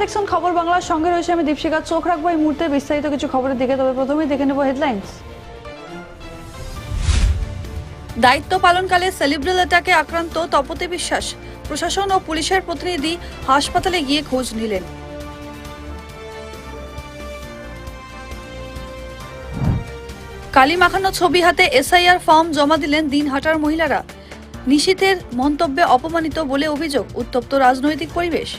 দেখছেন খবর বাংলার সঙ্গে রয়েছে আমি দীপশিকা চোখ রাখব এই মুহূর্তে, বিস্তারিত কিছু খবরের দিকে, তবে প্রথমেই দেখে নেব হেডলাইন্স দায়িত্ব পালনকালে সেলিব্রেল অ্যাটাকে আক্রান্ত তপতি বিশ্বাস। প্রশাসন ও পুলিশের প্রতিনিধি হাসপাতালে গিয়ে খোঁজ নিলেন। কালি মাখানো ছবি হাতে এসআইআর ফর্ম জমা দিলেন দিনহাটার মহিলারা। নিশীথের মন্তব্যে অপমানিত বলে অভিযোগ, উত্তপ্ত রাজনৈতিক পরিবেশ।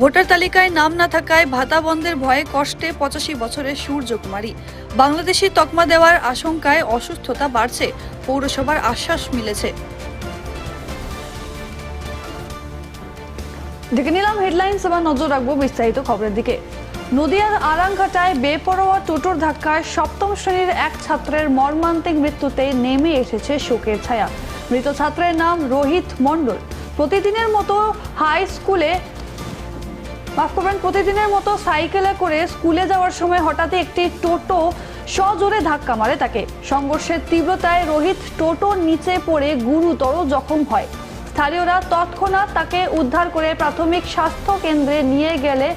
ভোটার তালিকায় নাম না থাকায় ভাতা বন্ধের ভয়ে কষ্টে পঁচাশি বছরের সূর্যকুমারী। বাংলাদেশি তকমা দেওয়ার আশঙ্কায় অসুস্থতা বাড়ছে, পৌরসভার আশ্বাস মিলেছে। দেখে নিলাম হেডলাইন্স এবার নজর রাখব বিস্তারিত খবরের দিকে। নদিয়ার আরাংঘাটায় বেপরোয়া টোটোর ধাক্কায় সপ্তম শ্রেণির এক ছাত্রের মর্মান্তিক মৃত্যুতে নেমে এসেছে শোকের ছায়া। মৃত ছাত্রের নাম রোহিত মণ্ডল। প্রতিদিনের মতো হাই স্কুলে করবেন প্রতিদিনের মতো সাইকেলে করে স্কুলে যাওয়ার সময় হঠাৎই একটি টোটো সজোরে ধাক্কা মারে তাকে। সংঘর্ষের তীব্রতায় রোহিত টোটোর নিচে পড়ে গুরুতর জখম হয়। স্থানীয়রা তৎক্ষণাৎ তাকে উদ্ধার করে প্রাথমিক স্বাস্থ্য কেন্দ্রে নিয়ে গেলে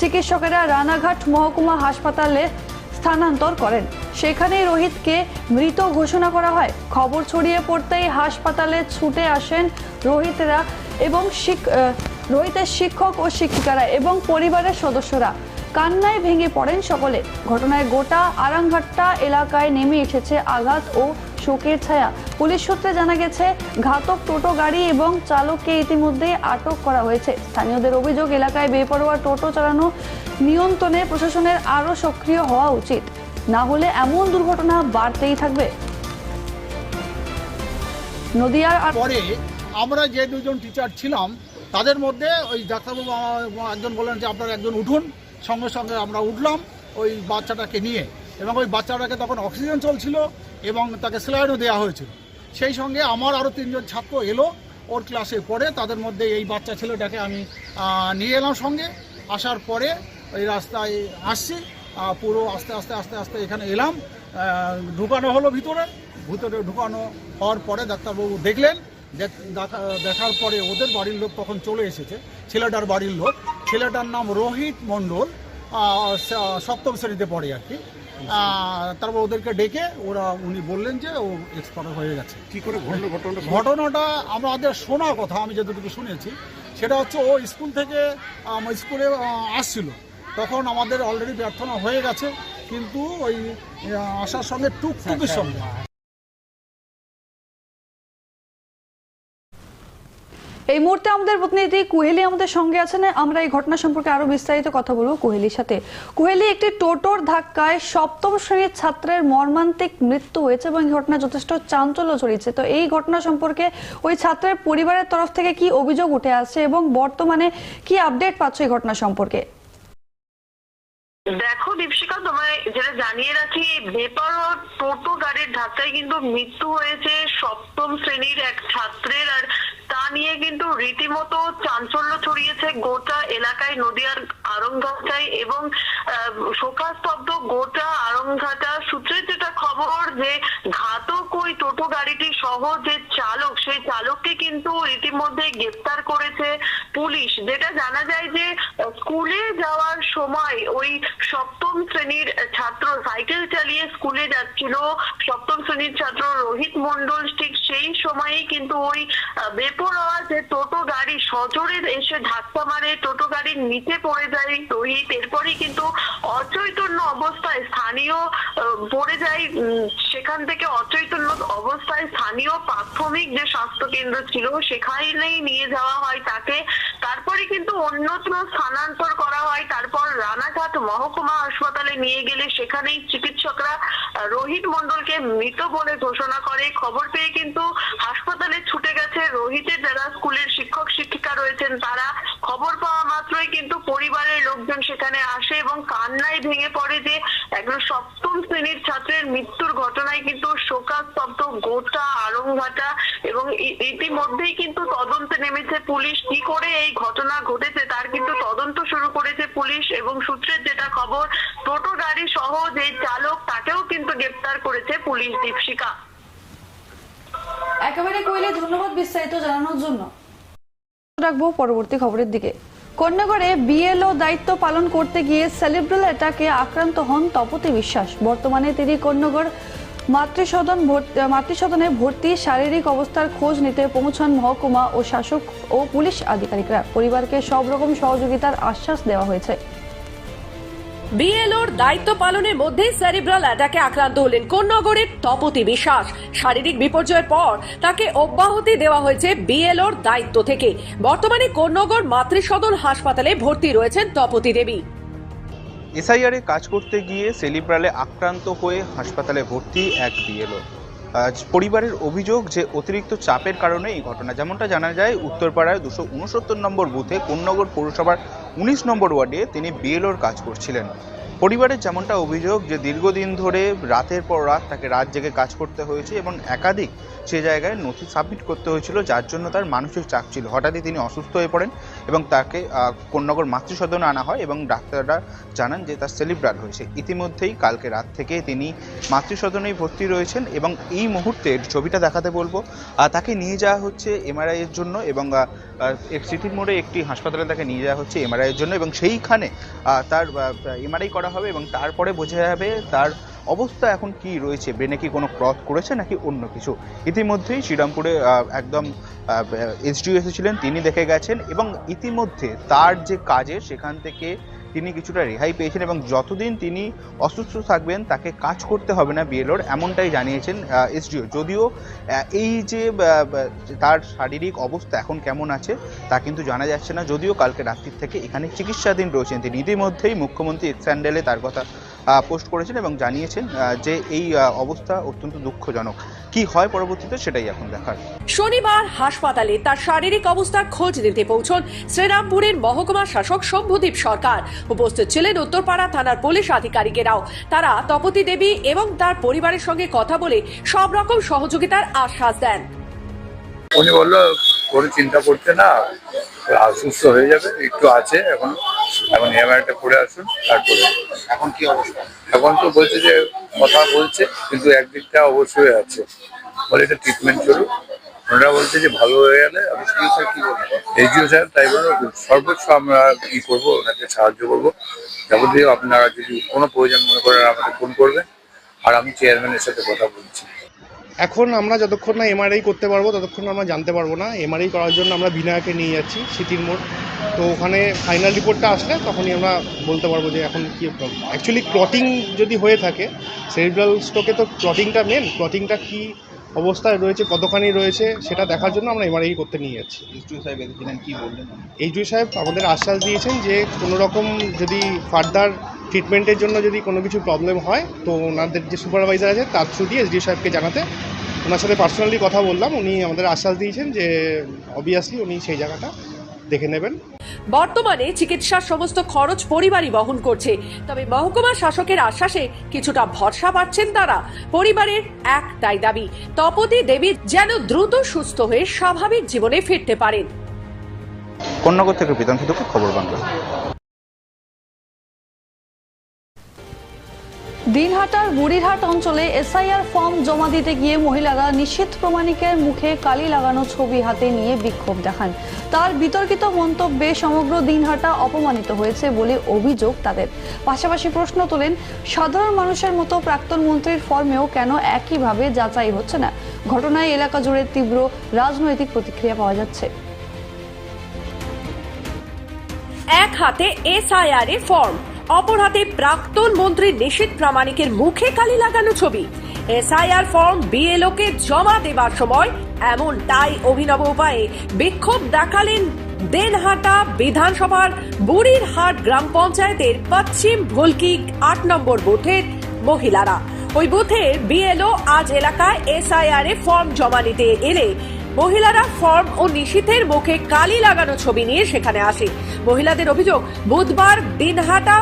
চিকিৎসকেরা রানাঘাট মহকুমা হাসপাতালে স্থানান্তর করেন। সেখানেই রোহিতকে মৃত ঘোষণা করা হয়। খবর ছড়িয়ে পড়তেই হাসপাতালে ছুটে আসেন রোহিতরা এবং রোহিতের শিক্ষক ও শিক্ষিকারা এবং পরিবারের সদস্যরা কান্নায় ভেঙে পড়েন সকলে। ঘটনায় গোটা আরাংঘাট্টা এলাকায় নেমে এসেছে আঘাত ও শোকের ছায়া। পুলিশ সূত্রে জানা গেছে, ঘাতক টোটো, গাড়ি এবং চালককে ইতিমধ্যে আটক করা হয়েছে। স্থানীয়দের অভিযোগ, এলাকায় বেপরোয়া টোটো চালানো নিয়ন্ত্রণে প্রশাসনের আরও সক্রিয় হওয়া উচিত। না হলে এমন দুর্ঘটনা বাড়তেই থাকবে। নদিয়ার পরে আমরা যে দুজন টিচার ছিলাম তাদের মধ্যে ওই ডাক্তারবাবু একজন বললেন যে আপনারা একজন উঠুন, সঙ্গে সঙ্গে আমরা উঠলাম ওই বাচ্চাটাকে নিয়ে। এবং ওই বাচ্চাটাকে তখন অক্সিজেন চলছিল এবং তাকে স্যালাইনও দেওয়া হয়েছিল। সেই সঙ্গে আমার আরও তিনজন ছাত্র এলো ওর ক্লাসে পড়ে, তাদের মধ্যে এই বাচ্চা ছেলেটাকে আমি নিয়ে এলাম সঙ্গে। আসার পরে ওই রাস্তায় আসছি পুরো আস্তে আস্তে আস্তে আস্তে এখানে এলাম। ঢুকানো হলো ভিতরে। ভিতরে ঢুকানো হওয়ার পরে ডাক্তারবাবু দেখলেন দেখ- দেখা- দেখার পরে ওদের বাড়ির লোক তখন চলে এসেছে ছেলেটার বাড়ির লোক। ছেলেটার নাম রোহিত মণ্ডল সপ্তম শ্রেণীতে পড়ে আর কি। তারপর ওদেরকে ডেকে ওরা উনি বললেন যে ও এক্সপায়ার হয়ে গেছে। কি করে ঘটলো ঘটনাটা ঘটনাটা আমাদের শোনা কথা আমি যতটুকু শুনেছি। সেটা হচ্ছে ও স্কুল থেকে স্কুলে আসছিল। তখন আমাদের অলরেডি প্রার্থনা হয়ে গেছে কিন্তু ওই আসার সঙ্গে টুকটুকির সঙ্গে। এই মুহূর্তে আমাদের প্রতিনিধি কুহেলি আমাদের সঙ্গে আছেন। আমরা এই ঘটনা সম্পর্কে আরও বিস্তারিত কথা বলব কুহেলির সাথে। কুহেলি, একটি টোটোর ধাক্কায় সপ্তম শ্রেণির ছাত্রের মর্মান্তিক মৃত্যু হয়েছে এবং এই ঘটনা যথেষ্ট চাঞ্চল্য ছড়িয়েছে। তো এই ঘটনা সম্পর্কে ওই ছাত্রের পরিবারের তরফ থেকে কি অভিযোগ উঠে আসছে এবং বর্তমানে কি আপডেট পাচ্ছ এই ঘটনা সম্পর্কে? দেখো দীপশিকা তোমায় যেটা জানিয়ে রাখি, বেপারোয়া টোটো গাড়ির ধাক্কায় কিন্তু মৃত্যু হয়েছে সপ্তম শ্রেণির এক ছাত্রের, আর তা নিয়ে কিন্তু রীতিমতো চাঞ্চল্য ছড়িয়েছে গোটা এলাকায় নদিয়ার আরংঘাটায় এবং শোকাস্তব্ধ গোটা আরংঘাটা সূত্রের যেটা খবর যে ঘাতক ওই টোটো গাড়িটি সহ যে চালক, সেই চালককে কিন্তু ইতিমধ্যে গ্রেপ্তার করেছে পুলিশ। যেটা জানা যায় যে স্কুলে যাওয়ার সময় ওই সপ্তম শ্রেণির ছাত্র সাইকেল চালিয়ে স্কুলে যাচ্ছিল। সপ্তম শ্রেণির ছাত্র রোহিত মন্ডল ঠিক সেই সময়েই কিন্তু ওই বেপরোয়া যে টোটো গাড়ি, সজোরে এসে ধাক্কা মারে, টোটো গাড়ির নিচে পড়ে যায় রোহিত। এরপরই কিন্তু অচৈতন্য অবস্থায় স্থানীয় পড়ে যায় সেখান থেকে অচৈতন্য অবস্থায় স্থানীয় প্রাথমিক যে স্বাস্থ্য কেন্দ্র ছিল, সেখানেই নিয়ে যাওয়া হয় তাকে। তারপরে কিন্তু অন্যত্র স্থানান্তর করা হয়। তারপর রানাঘাট মহকুমা হাসপাতালে নিয়ে গেলে সেখানেই চিকিৎসকরা রোহিত মন্ডলকে মৃত বলে ঘোষণা করে। খবর পেয়ে কিন্তু হাসপাতালে ছুটে গেছে রোহিতের যারা স্কুলের শিক্ষক, শিক্ষিকা রয়েছেন তারা। খবর পাওয়া মাত্রই কিন্তু পরিবারের লোকজন সেখানে আসে এবং কান্নায় ভেঙে পড়ে যে একজন সপ্তম শ্রেণির ছাত্রের মৃত্যুর ঘটনায় কিন্তু শোকাস্তব্ধ গোটা আরংঘাটা এবং ইতিমধ্যেই কিন্তু তদন্তে নেমেছে পুলিশ। কি করে এই ঘটনা ঘটেছে, তার কিন্তু তদন্ত শুরু করেছে পুলিশ এবং সূত্রের যেটা খবর, টোটো গাড়ি সহ যে চালক, তাকেও কিন্তু গ্রেপ্তার করেছে পুলিশ দীপশিকা একেবারে কইলে ধন্যবাদ বিস্তারিত জানানোর জন্য। রাখব পরবর্তী খবরের দিকে। কন্যাগড়ে বিএলও দায়িত্ব পালন করতে গিয়ে সেলিব্রাল অ্যাটাকে আক্রান্ত হন তপতি বিশ্বাস। বর্তমানে তিনি কন্যাগড় মাতৃসদন মাতৃসদনে ভর্তি, শারীরিক অবস্থার খোঁজ নিতে পৌঁছান মহকুমা ও শাসক ও পুলিশ আধিকারিকরা। পরিবারকে সব রকম সহযোগিতার আশ্বাস দেওয়া হয়েছে। বিএলওর দায়িত্ব পালনের মধ্যে সেরিব্রাল অ্যাটাকে আক্রান্ত হলেন কোন্নগরের তপতি বিশ্বাস। শারীরিক বিপর্যয়ের পর তাকে অব্যাহতি দেওয়া হয়েছে বিএলওর দায়িত্ব থেকে। বর্তমানে কোন্নগর মাতৃসদন হাসপাতালে ভর্তি রয়েছেন তপতি দেবী। এসআইআরে কাজ করতে গিয়ে সেলিব্রালে আক্রান্ত হয়ে হাসপাতালে ভর্তি এক বিএলও। পরিবারের অভিযোগ যে অতিরিক্ত চাপের কারণে এই ঘটনা, যেমনটা জানা যায়, উত্তরপাড়ায় দুশো উনসত্তর নম্বর বুথে কোন্নগর পৌরসভার উনিশ নম্বর ওয়ার্ডে তিনি বিএলওর কাজ করছিলেন। পরিবারের যেমনটা অভিযোগ যে দীর্ঘদিন ধরে রাতের পর রাত তাকে রাত জেগে কাজ করতে হয়েছে এবং একাধিক সে জায়গায় নথি সাবমিট করতে হয়েছিল, যার জন্য তার মানসিক চাপ ছিল। হঠাৎই তিনি অসুস্থ হয়ে পড়েন। এবং তাকে কোন্নগর মাতৃসদনে আনা হয় এবং ডাক্তাররা জানান যে তার সেলিব্রাল হয়েছে। ইতিমধ্যেই কালকে রাত থেকে তিনি মাতৃসদনেই ভর্তি রয়েছেন এবং এই মুহূর্তে ছবিটা দেখাতে বলব। তাকে নিয়ে যাওয়া হচ্ছে এমআরআই এর জন্য এবং সিটির মোড়ে একটি হাসপাতালে তাকে নিয়ে যাওয়া হচ্ছে এমআরআই এর জন্য এবং সেইখানে তার এমআরআই করা হবে এবং তারপরে বোঝা যাবে তার অবস্থা এখন কি রয়েছে? ব্রেনে কি কোনো ক্রস করেছে নাকি অন্য কিছু? ইতিমধ্যেই শ্রীরামপুরে একদম এসডিও এসেছিলেন, তিনি দেখে গেছেন এবং ইতিমধ্যে তার যে কাজের সেখান থেকে তিনি কিছুটা রেহাই পেয়েছেন এবং যতদিন তিনি অসুস্থ থাকবেন, তাকে কাজ করতে হবে না বিএলওর, এমনটাই জানিয়েছেন এসডিও। যদিও এই যে তার শারীরিক অবস্থা এখন কেমন আছে, তা কিন্তু জানা যাচ্ছে না। যদিও কালকে রাত্রির থেকে এখানে চিকিৎসাধীন রয়েছেন, তিনি ইতিমধ্যেই মুখ্যমন্ত্রী স্যান্ডেলে তার কথা পোস্ট করেছেন এবং জানিয়েছেন যে এই অবস্থা অত্যন্ত দুঃখজনক। কি হয় পরবর্তীতে সেটাই এখন দেখার। শনিবার হাসপাতালে তার শারীরিক অবস্থার খোঁজ নিতে পৌঁছন শ্রীরামপুরের মহকুমা শাসক শম্ভুদীপ সরকার। উপস্থিত ছিলেন উত্তরপাড়া থানার পুলিশ আধিকারিকেরাও। তারা তপতি দেবী এবং তার পরিবারের সঙ্গে কথা বলে সব রকম সহযোগিতার আশ্বাস দেন। উনি বলল কোনো চিন্তা করতে না সুস্থ হয়ে যাবে একটু আছে এখন। এখন এমআইটা করে আসুন তারপরে। এখন কি অবস্থা? এখন তো বলছে যে কথা বলছে কিন্তু একদিকটা অবশ্যই আছে। বলে এটা ট্রিটমেন্ট চলুক। ওনারা বলছে যে ভালো হয়ে গেলে আমি সিও স্যার কি বলব? এসডিও স্যার, তাই বলব, সর্বোচ্চ আমরা কি করব, ওনাকে সাহায্য করব। যাবতীয় আপনারা যদি কোনো প্রয়োজন মনে করেন আমাদের ফোন করবেন। আর আমি চেয়ারম্যানের সাথে কথা বলছি। এখন আমরা যতক্ষণ না এমআরআই করতে পারব, ততক্ষণ আমরা জানতে পারব না। এমআরআই করার জন্য আমরা বিনায়কে নিয়ে যাচ্ছি, সিটির মোড়। তো ওখানে ফাইনাল রিপোর্টটা আসলে তখনই আমরা বলতে পারব যে এখন কি অ্যাকচুয়ালি ক্লটিং যদি হয়ে থাকে সেরিব্রাল স্ট্রোকে তো ক্লটিংটা মেন ক্লটিংটা কি অবস্থায় রয়েছে কতখানি রয়েছে সেটা দেখার জন্য আমরা এমআরআই করতে নিয়ে যাচ্ছি। এসডিও সাহেব এসেছিলেন কি বললেন? এইচডি সাহেব আমাদের আশ্বাস দিয়েছেন যে কোনো রকম যদি ফার্দার ট্রিটমেন্টের জন্য যদি কোনো কিছু প্রবলেম হয় তো ওনাদের যে সুপারভাইজার আছে তার থ্রু দিয়ে এসডিও সাহেবকে জানাতে ওনার সাথে পার্সোনালি কথা বললাম উনি আমাদের আশ্বাস দিয়েছেন যে অবভিয়াসলি উনি সেই জায়গাটা দেখে নেবেন। বর্তমানে চিকিৎসার সমস্ত খরচ পরিবারই বহন করছে। তবে মহকুমা শাসকের আশ্বাসে কিছুটা ভরসা পাচ্ছেন তারা। পরিবারের একটাই দাবি তপতি দেবী যেন দ্রুত সুস্থ হয়ে স্বাভাবিক জীবনে ফিরতে পারেন। কন্যাগর থেকে প্রীতান্ত খবর বাংলা। দিনহাটার বুড়িরহাট অঞ্চলে এসআইআর ফর্ম জমা দিতে গিয়ে মহিলারা নিশ্চিত প্রমাণিকের মুখে কালি লাগানো ছবি হাতে নিয়ে বিক্ষোভ দেখান। তার বিতর্কিত মন্তব্যে সমগ্র দিনহাটা অপমানিত হয়েছে বলে অভিযোগ তাদের। পাশাপাশি প্রশ্ন তোলেন, সাধারণ মানুষের মতো প্রাক্তন মন্ত্রীর ফর্মেও কেন একইভাবে যাচাই হচ্ছে না? ঘটনায় এলাকা জুড়ে তীব্র রাজনৈতিক প্রতিক্রিয়া পাওয়া যাচ্ছে। এক হাতে এসআইআর এর ফর্ম। অপর হাতে প্রাক্তন মন্ত্রী নিশীত প্রামাণিকের মুখে কালি লাগানো ছবি। এসআইআর ফর্ম বিএলও কে জমা দেবার সময় এমন তাই অভিনব উপায়ে বিক্ষোভ দেখালেন দেনহাটা বিধানসভার বুড়িরহাট গ্রাম পঞ্চায়েতের পশ্চিম ভুলকি আট নম্বর বুথের মহিলারা। ওই বুথের বিএলও আজ এলাকায় এসআইআর এ ফর্ম জমা নিতে এলে মহিলারা ফর্ম ও নিশীথের মুখে কালি লাগানো ছবি নিয়ে সেখানে আসে। মহিলাদের অভিযোগ, বুধবার দিনহাটা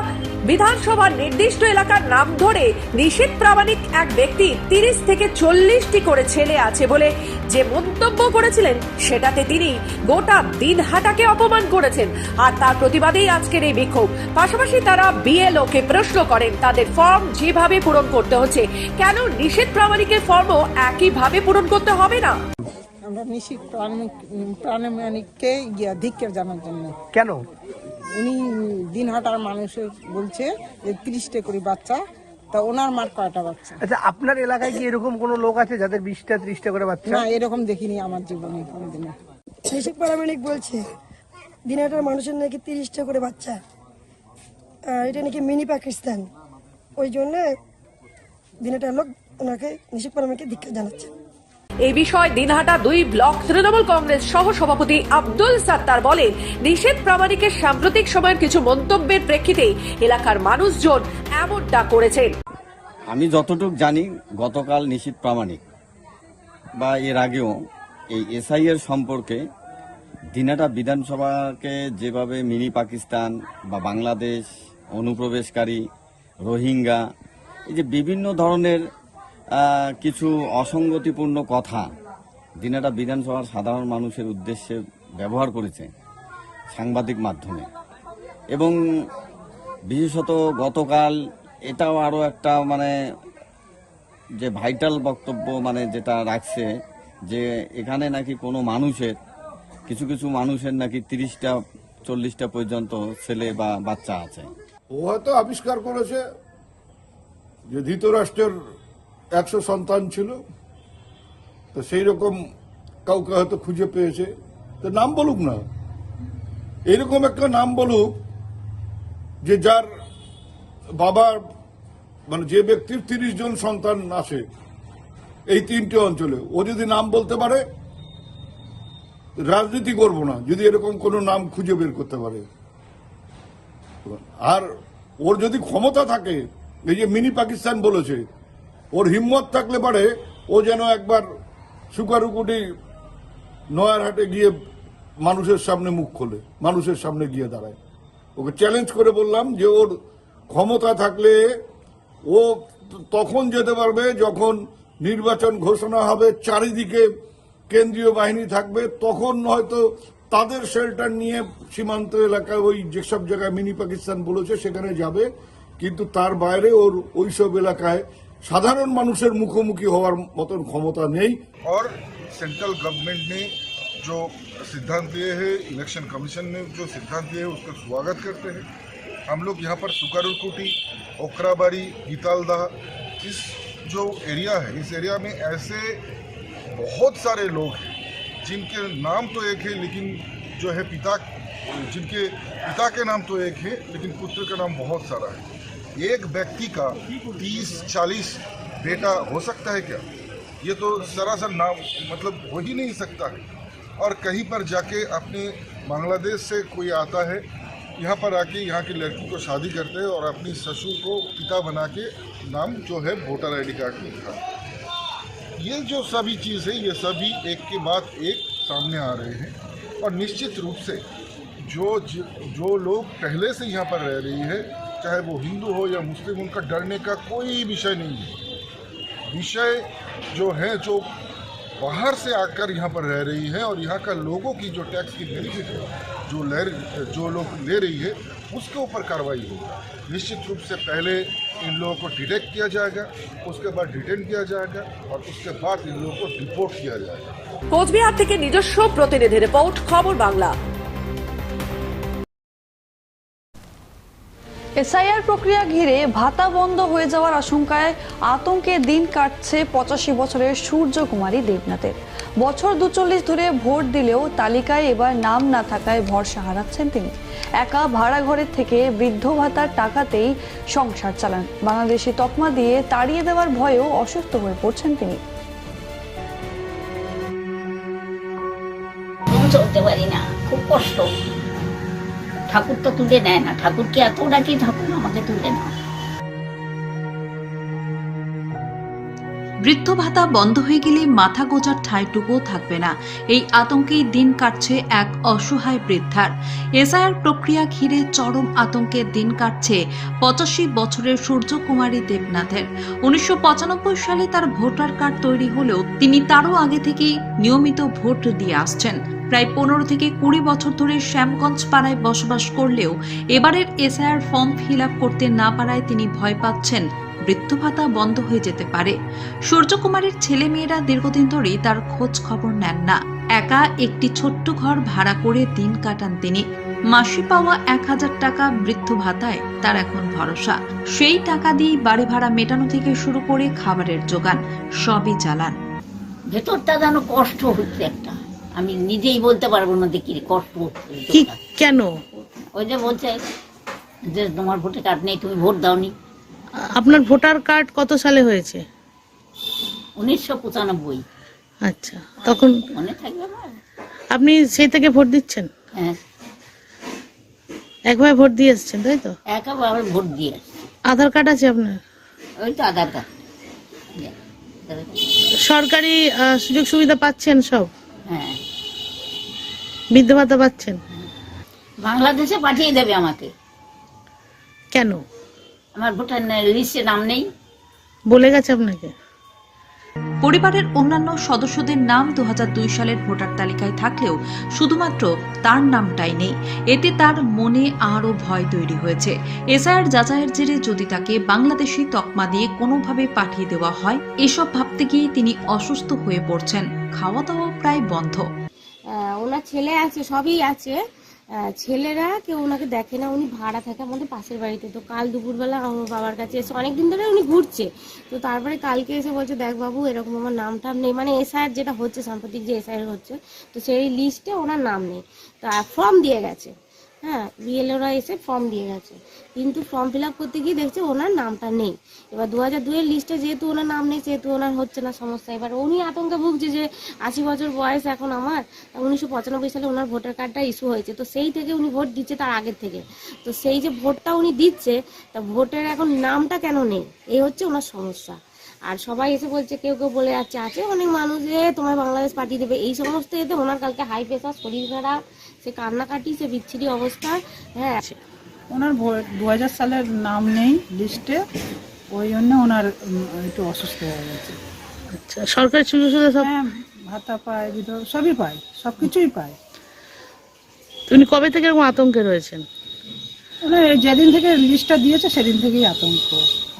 বিধানসভার নির্দিষ্ট এলাকার নাম ধরে নিষেধ প্রামাণিক এক ব্যক্তি তিরিশ থেকে চল্লিশটি করে ছেলে আছে বলে যে মন্তব্য করেছিলেন, সেটাতে তিনি গোটা দিনহাটাকে অপমান করেছেন আর তার প্রতিবাদেই আজকের এই বিক্ষোভ। পাশাপাশি তারা বিএলও কে প্রশ্ন করেন, তাদের ফর্ম যেভাবে পূরণ করতে হচ্ছে, কেন নিষেধ প্রামাণিকের ফর্মও একইভাবে পূরণ করতে হবে না? আমরা নিশিক প্রাণমানিককে গিয়া ধিক্কার জানার জন্য। কেন? উনি দিনহাটার মানুষের বলছে যে তিরিশটা করে বাচ্চা তা ওনার মার কয়টা বাচ্চা? আচ্ছা আপনার এলাকায় কি এরকম কোনো লোক আছে যাদের বিশটা ত্রিশটা করে বাচ্চা? না এরকম দেখিনি আমার জীবনে কোনোদিনও। কৃষক প্যারামেডিক বলছে দিনাটার মানুষের নাকি তিরিশটা করে বাচ্চা। আর এটা নাকি মিনি পাকিস্তান। ওই জন্য দিনাটার লোক ওনাকে কৃষক প্যারামেডিককে দীক্ষা জানাচ্ছে এই বিষয়ে দিনহাটা দুই ব্লক তৃণমূল কংগ্রেস সহ সভাপতি আব্দুল সাত্তার বলেন, নিষেধ প্রামাণিকের সাম্প্রতিক সময়ের কিছু মন্তব্যের প্রেক্ষিতে এলাকার মানুষজন এমনটা করেছেন। আমি যতটুক জানি, গতকাল নিশীত প্রামাণিক বা এর আগেও এই এসআই এর সম্পর্কে দিনাটা বিধানসভাকে যেভাবে মিনি পাকিস্তান বা বাংলাদেশ অনুপ্রবেশকারী, রোহিঙ্গা, এই যে বিভিন্ন ধরনের কিছু অসঙ্গতিপূর্ণ কথা দিনাটা বিধানসভার সাধারণ মানুষের উদ্দেশ্যে ব্যবহার করেছে সাংবাদিক মাধ্যমে। এবং বিশেষত গতকাল এটাও আরও একটা মানে যে ভাইটাল বক্তব্য মানে যেটা রাখছে যে এখানে নাকি কোনো মানুষের, কিছু কিছু মানুষের নাকি তিরিশটা, চল্লিশটা পর্যন্ত ছেলে বা বাচ্চা আছে। ও হয়তো আবিষ্কার করেছে যে ধৃতরাষ্ট্রের একশো সন্তান ছিল। তো সেই রকম কাউকে হয়তো খুঁজে পেয়েছে। তো নাম বলুক না। এরকম একটা নাম বলুক যে যার বাবার মানে যে ব্যক্তির তিরিশ জন সন্তান আসে এই তিনটে অঞ্চলে, ও যদি নাম বলতে পারে, রাজনীতি করব না, যদি এরকম কোনো নাম খুঁজে বের করতে পারে। আর ওর যদি ক্ষমতা থাকে, এই যে মিনি পাকিস্তান বলেছে ওর হিম্মত থাকলে পারে ও যেন একবার সুকারুকুটি নয়ারহাটে গিয়ে মানুষের সামনে মুখ খোলে, মানুষের সামনে গিয়ে দাঁড়ায়। ওকে চ্যালেঞ্জ করে বললাম যে ওর ক্ষমতা থাকলে ও তখন যেতে পারবে যখন নির্বাচন ঘোষণা হবে, চারিদিকে কেন্দ্রীয় বাহিনী থাকবে, তখন হয়তো তাদের শেল্টার নিয়ে সীমান্ত এলাকায় ওই যেসব জায়গায় মিনি পাকিস্তান বলেছে সেখানে যাবে, কিন্তু তার বাইরে ওর ওইসব এলাকায় সাধারণ মানুষের মুখোমুখি হওয়ার মতন ক্ষমতা নেই और सेंट्रल गवर्नमेंट ने जो सिद्धांत दिए हैं इलेक्शन कमीशन ने जो सिद्धांत दिए हैं उसका स्वागत करते हैं हम लोग यहाँ पर सुकारुकुटी ओखराबाड़ी गीतालदा इस जो एरिया है इस एरिया में ऐसे बहुत सारे लोग हैं जिनके नाम तो एक है लेकिन जो है पिता जिनके पिता के नाम तो एक है लेकिन पुत्र का नाम बहुत सारा है एक व्यक्ति का तीस, चालीस बेटा हो सकता है क्या? ये तो सरासर नाम मतलब हो ही नहीं सकता। है और कहीं पर जाके अपने बांग्लादेश से कोई आता है, यहाँ पर आके यहाँ की लड़की को शादी करते हैं और अपनी ससुर को पिता बना के नाम जो है वोटर आईडी कार्ड में लिखा। ये जो सभी चीज़ है, ये सभी एक के बाद एक सामने आ रहे हैं। और निश्चित रूप से जो जो लोग पहले से यहाँ पर रह रही है चाहे वो हिंदू हो या मुस्लिम उनका डरने का कोई विषय नहीं है विषय जो है जो बाहर से आकर यहाँ पर रह रही है और यहाँ का लोगों की जो टैक्स की बेनिफिट है जो ले जो लोग ले रही है उसके ऊपर कार्रवाई होगी निश्चित रूप से पहले इन लोगों को डिटेक्ट किया जाएगा उसके बाद डिटेन किया जाएगा और उसके बाद इन लोगों को डिपोर्ट किया जाएगा কোচবিহার থেকে নিজস্ব প্রতিনিধি রিপোর্ট খবর বাংলা এসআইআর প্রক্রিয়া ঘিরে ভাতা বন্ধ হয়ে যাওয়ার আশঙ্কায় আতঙ্কে দিন কাটছে পঁচাশি বছরের সূর্যকুমারী দেবনাথের। বছর দুচল্লিশ ধরে ভোট দিলেও তালিকায় এবার নাম না থাকায় ভরসা হারাচ্ছেন তিনি। একা ভাড়া ঘরের থেকে বৃদ্ধ ভাতার টাকাতেই সংসার চালান। বাংলাদেশি তকমা দিয়ে তাড়িয়ে দেওয়ার ভয়েও অসুস্থ হয়ে পড়ছেন তিনি। চলতে পারি না, খুব কষ্ট। ঠাকুর তো তুলে নেয় না। ঠাকুরকে এত ডাকি, ঠাকুর আমাকে তুলে না বৃদ্ধ ভাতা বন্ধ হয়ে গেলে মাথা গোজার ঠাঁইটুকুও থাকবে না। এই আতঙ্কেই দিন কাটছে এক অসহায় বৃদ্ধার। এসআইআর প্রক্রিয়া ঘিরে চরম আতঙ্কের দিন কাটছে পঁচাশি বছরের সূর্যকুমারী দেবনাথের। উনিশশো পঁচানব্বই সালে তার ভোটার কার্ড তৈরি হলেও তিনি তারও আগে থেকেই নিয়মিত ভোট দিয়ে আসছেন। প্রায় পনেরো থেকে কুড়ি বছর ধরে শ্যামগঞ্জ পাড়ায় বসবাস করলেও এবারের এসআইআর ফর্ম ফিল করতে না পারায় তিনি ভয় পাচ্ছেন। বৃদ্ধ ভাতা বন্ধ হয়ে যেতে পারে। সূর্যকুমারের ছেলে মেয়েরা দীর্ঘদিন ধরেই তার খোঁজ খবর নেন না। একা একটি ছোট্ট ঘর ভাড়া করে দিন কাটান তিনি। মাসে পাওয়া এক হাজার টাকা বৃদ্ধ ভাতায় তার এখন ভরসা। সেই টাকা দিয়েই বাড়ি ভাড়া মেটানো থেকে শুরু করে খাবারের যোগান সবই চালান। ভেতরটা যেন কষ্ট হচ্ছে একটা। আমি নিজেই বলতে পারব না যে কি কষ্ট কি কেন? ওই যে বলছে যে তোমার ভোটে কার্ড নেই তুমি ভোট দাওনি। আপনার ভোটার কার্ড কত সালে হয়েছে? উনিশশো পঁচানব্বই। আচ্ছা তখন মনে থাকবে আপনি সেই থেকে ভোট দিচ্ছেন? হ্যাঁ। একভাবে ভোট দিয়ে এসছেন তাই তো? একেবারে ভোট দিয়ে আধার কার্ড আছে আপনার? ওই তো আধার কার্ড। সরকারি সুযোগ সুবিধা পাচ্ছেন সব? হ্যাঁ। বৃদ্ধ ভাতা পাচ্ছেন? বাংলাদেশে পাঠিয়ে দেবে আমাকে। কেন? আমার ভোটার লিস্টে নাম নেই। বলে গেছে আপনাকে? পরিবারের অন্যান্য সদস্যদের নাম দুহাজার দুই সালের ভোটার তালিকায় থাকলেও শুধুমাত্র তার নামটাই নেই। এতে তার মনে আরও ভয় তৈরি হয়েছে। এসআইআর যাচাইয়ের জেরে যদি তাকে বাংলাদেশি তকমা দিয়ে কোনোভাবে পাঠিয়ে দেওয়া হয়, এসব ভাবতে গিয়ে তিনি অসুস্থ হয়ে পড়ছেন। খাওয়া দাওয়া প্রায় বন্ধ। ওনার ছেলে আছে, সবই আছে। ছেলেরা কেউ ওনাকে দেখে না, উনি ভাড়া থাকে আমাদের পাশের বাড়িতে। তো কাল দুপুরবেলা আমার বাবার কাছে এসে, অনেকদিন ধরে উনি ঘুরছে। তো তারপরে কালকে এসে বলছে, দেখ বাবু, এরকম আমার নাম টাম নেই। মানে এসআইআর যেটা হচ্ছে, সাম্প্রতিক যে এসআইআর হচ্ছে, তো সেই লিস্টে ওনার নাম নেই। তা ফর্ম দিয়ে গেছে। হ্যাঁ বিএলওরা এসে ফর্ম দিয়ে গেছে। কিন্তু ফর্ম ফিল আপ করতে গিয়ে দেখছে ওনার নামটা নেই। এবার দু হাজার দুয়ের লিস্টে যেহেতু ওনার নাম নেই, সেহেতু ওনার হচ্ছে না সমস্যা। এবার উনি আতঙ্কে ভুগছে যে আশি বছর বয়স এখন আমার উনিশশো পঁচানব্বই সালে ওনার ভোটার কার্ডটা ইস্যু হয়েছে। তো সেই থেকে উনি ভোট দিচ্ছে তার আগের থেকে। তো সেই যে ভোটটা উনি দিচ্ছে, তা ভোটের এখন নামটা কেন নেই? এই হচ্ছে ওনার সমস্যা। আর সবাই এসে বলছে, কেউ কেউ বলে যাচ্ছে, আছে অনেক মানুষ যে তোমার বাংলাদেশ পাঠিয়ে দেবে। এই সমস্ত এতে ওনার কালকে হাই প্রেশার শরীর খারাপ। সে কান্নাকাটি সে বিচ্ছিরি অবস্থা হ্যাঁ। ওনার দু হাজার সালের নাম নেই লিস্টে ওই জন্য ওনার একটু অসুস্থ হয়ে গেছে। আচ্ছা সরকারি সুযোগ সুবিধা সব হ্যাঁ ভাতা পায় বিধবা সবই পায় সব কিছুই পায়। উনি কবে থেকে এরকম আতঙ্কে রয়েছেন? মানে যেদিন থেকে লিস্টটা দিয়েছে সেদিন থেকেই আতঙ্ক।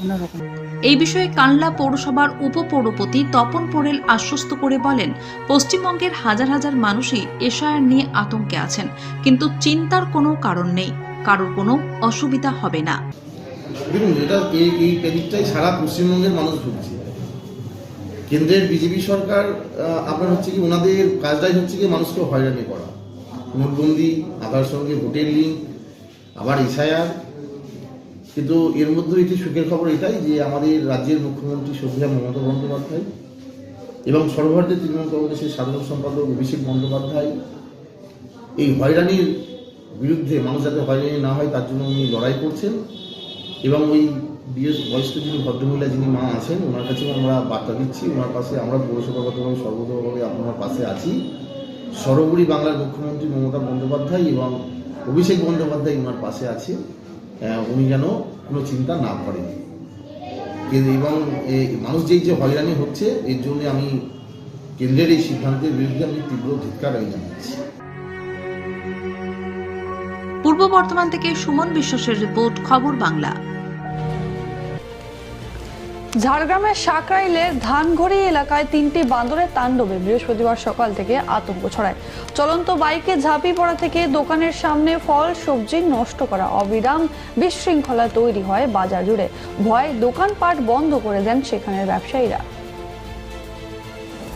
অন্যরকম। এই বিষয়ে কানলা পৌরসভার উপপৌরপতি তপন পোড়েল আশ্বস্ত করে বলেন, পশ্চিমবঙ্গের হাজার হাজার মানুষই এশায়ার নিয়ে আতঙ্কে আছেন, কিন্তু চিন্তার কোনো কারণ নেই, কারোর কোনো অসুবিধা হবে না। দেখুন, এটা এই প্যানিকটাই সারা পশ্চিমবঙ্গের মানুষ ভুগছে। কেন্দ্রের বিজেপি সরকার আপনার হচ্ছে কি, ওনাদের কাজটাই হচ্ছে কি, মানুষকে হয়রানি করা। নোটবন্দি, আধার সঙ্গে ভোটের লিঙ্ক আবার এসআইআর কিন্তু এর মধ্যে একটি সুখের খবর এটাই যে আমাদের রাজ্যের মুখ্যমন্ত্রী শ্রদ্ধা মমতা বন্দ্যোপাধ্যায় এবং সর্বভারতীয় তৃণমূল কংগ্রেসের সাধারণ সম্পাদক অভিষেক বন্দ্যোপাধ্যায় এই হয়রানির বিরুদ্ধে মানুষ যাতে হয়রানি না হয়, তার জন্য উনি লড়াই করছেন এবং ওই বিয়ে বয়স্ক যিনি ভদ্রমহিলা যিনি মা আছেন, ওনার কাছেও আমরা বার্তা দিচ্ছি, ওনার পাশে আমরা পৌরসভাগতভাবে, সর্বতভাবে আপনার পাশে আছি। সর্বোপরি বাংলার মুখ্যমন্ত্রী মমতা বন্দ্যোপাধ্যায় এবং অভিষেক বন্দ্যোপাধ্যায় ওনার পাশে আছে। উনি যেন কোনো চিন্তা না করেন। এবং মানুষ যেই যে হয়রানি হচ্ছে, এর জন্য আমি কেন্দ্রের এই সিদ্ধান্তের বিরুদ্ধে আমি তীব্র ধিক্কার জানাচ্ছি। পূর্ব বর্ধমান থেকে সুমন বিশ্বাসের রিপোর্ট, খবর বাংলা। ঝাড়গ্রামের সাকরাইলের ধানঘড়ি এলাকায় তিনটি বান্দরের তাণ্ডবে বৃহস্পতিবার সকাল থেকে আতঙ্ক ছড়ায়। চলন্ত বাইকে ঝাঁপি পড়া থেকে দোকানের সামনে ফল, সবজি নষ্ট করা অবিরাম বিশৃঙ্খলা তৈরি হয় বাজার জুড়ে। ভয় দোকানপাট বন্ধ করে দেন সেখানের ব্যবসায়ীরা।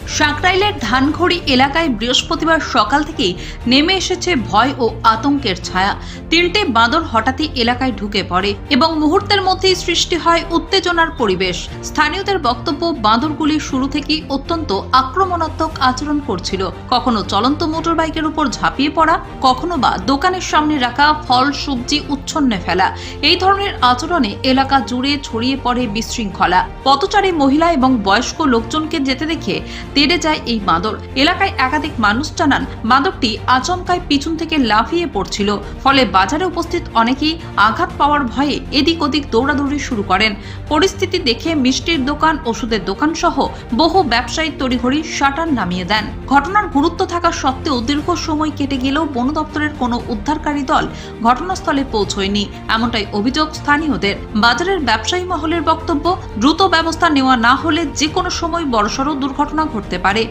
সাঁকরাইলের ধানখড়ি এলাকায় বৃহস্পতিবার সকাল থেকেই নেমে এসেছে ভয় ও আতঙ্কের ছায়া। তিনটে বাঁদর হঠাৎই এলাকায় ঢুকে পড়ে এবং মুহূর্তের মধ্যেই সৃষ্টি হয় উত্তেজনার পরিবেশ। স্থানীয়দের বক্তব্য, বাঁদরগুলি শুরু থেকেই অত্যন্ত আক্রমণাত্মক আচরণ করছিল। কখনো চলন্ত মোটর বাইকের উপর ঝাঁপিয়ে পড়া, কখনো বা দোকানের সামনে রাখা ফল, সবজি উচ্ছন্নে ফেলা। এই ধরনের আচরণে এলাকা জুড়ে ছড়িয়ে পড়ে বিশৃঙ্খলা। পথচারী, মহিলা এবং বয়স্ক লোকজনকে যেতে দেখে তেড়ে যায় এই বাঁদর এলাকায় একাধিক মানুষ জানান বাঁদরটি আচমকায় পিছন থেকে লাফিয়ে পড়ছিল। ফলে বাজারে উপস্থিত অনেকেই আঘাত পাওয়ার ভয়ে এদিক ওদিক দৌড়াদৌড়ি শুরু করেন। পরিস্থিতি দেখে মিষ্টির দোকান, ওষুধের দোকান সহ বহু ব্যবসায়ী তড়িঘড়ি শাটার নামিয়ে দেন। ঘটনার গুরুত্ব থাকা সত্ত্বেও দীর্ঘ সময় কেটে গেলেও বন দপ্তরের কোনো উদ্ধারকারী দল ঘটনাস্থলে পৌঁছয়নি, এমনটাই অভিযোগ স্থানীয়দের। বাজারের ব্যবসায়ী মহলের বক্তব্য, দ্রুত ব্যবস্থা নেওয়া না হলে যে কোনো সময় বড়সড় দুর্ঘটনা ঘটতে পারে।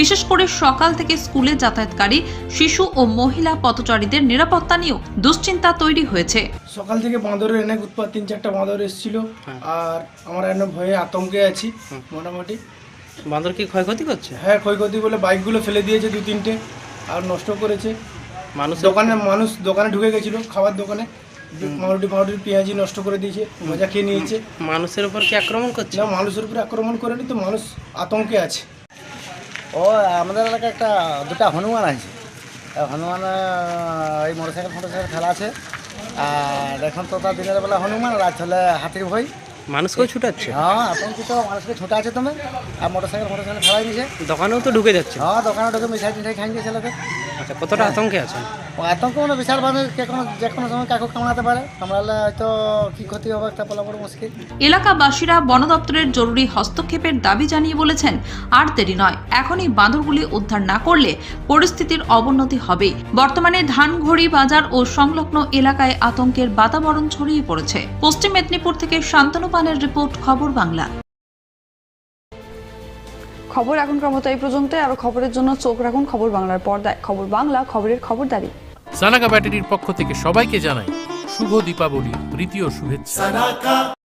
বিশেষ করে সকাল থেকে স্কুলে যাতায়াতকারী শিশু ও মহিলা পথচারীদের নিরাপত্তা নিয়েও দুশ্চিন্তা তৈরি হয়েছে। সকাল থেকে বাঁদরের অনেক উৎপাত তিন চারটা বাঁদর এসেছিল। আর আমরা এনে ভয়ে আতঙ্কে আছি মোটামুটি। বাঁদর কি ক্ষয়ক্ষতি করছে? হ্যাঁ ক্ষয়ক্ষতি বলে বাইকগুলো ফেলে দিয়েছে দু তিনটে আর নষ্ট করেছে। মানুষ দোকানে মানুষ দোকানে ঢুকে গেছিল খাবার দোকানে। মারুটি মারুটি পেঁয়াজি নষ্ট করে দিয়েছে মজা খেয়ে নিয়েছে। মানুষের উপর কি আক্রমণ করছে? না মানুষের উপরে আক্রমণ করেনি তো মানুষ আতঙ্কে আছে। ও আমাদের এলাকায় একটা দুটা হনুমান আছে। হনুমান এই মোটরসাইকেল ফোটরসাইকেল খেলা আছে। আর এখন তো তার দিনের বেলা হনুমান রাত হলে হাতির ভয় মানুষকেও ছুটাচ্ছে? হ্যাঁ তো মানুষকে ছোটা আছে তুমি আর মোটরসাইকেল মোটরসাইকেল খেলাই নিছে। দোকানেও তো ঢুকে যাচ্ছে। হ্যাঁ দোকানে ঢুকে মিঠাই টিঠাই খাই দিয়ে ছেলেদের। আচ্ছা কতটা আতঙ্কে আছেন? আতঙ্ক মানে বিশাল ভাবে যে কোনো যে কোনো সময় কাকু কামড়াতে পারে। কামড়ালে হয়তো কি ক্ষতি হবে একটা বলা বড় মুশকিল। এলাকাবাসীরা বন দপ্তরের জরুরি হস্তক্ষেপের দাবি জানিয়ে বলেছেন, আর দেরি নয়। এখনই বাঁদরগুলি উদ্ধার না করলে পরিস্থিতির অবনতি হবে বর্তমানে ধানঘড়ি বাজার ও সংলগ্ন এলাকায় আতঙ্কের বাতাবরণ ছড়িয়ে পড়েছে। পশ্চিম মেদিনীপুর থেকে শান্তনু পানের রিপোর্ট, খবর বাংলা। খবর এখনকার মতো এই পর্যন্ত আরও খবরের জন্য চোখ রাখুন খবর বাংলার পর্দায়। খবর বাংলা খবরের খবরদারি। সানাকা ব্যাটারির পক্ষ থেকে সবাইকে জানাই শুভ দীপাবলি তৃতীয় শুভেচ্ছা।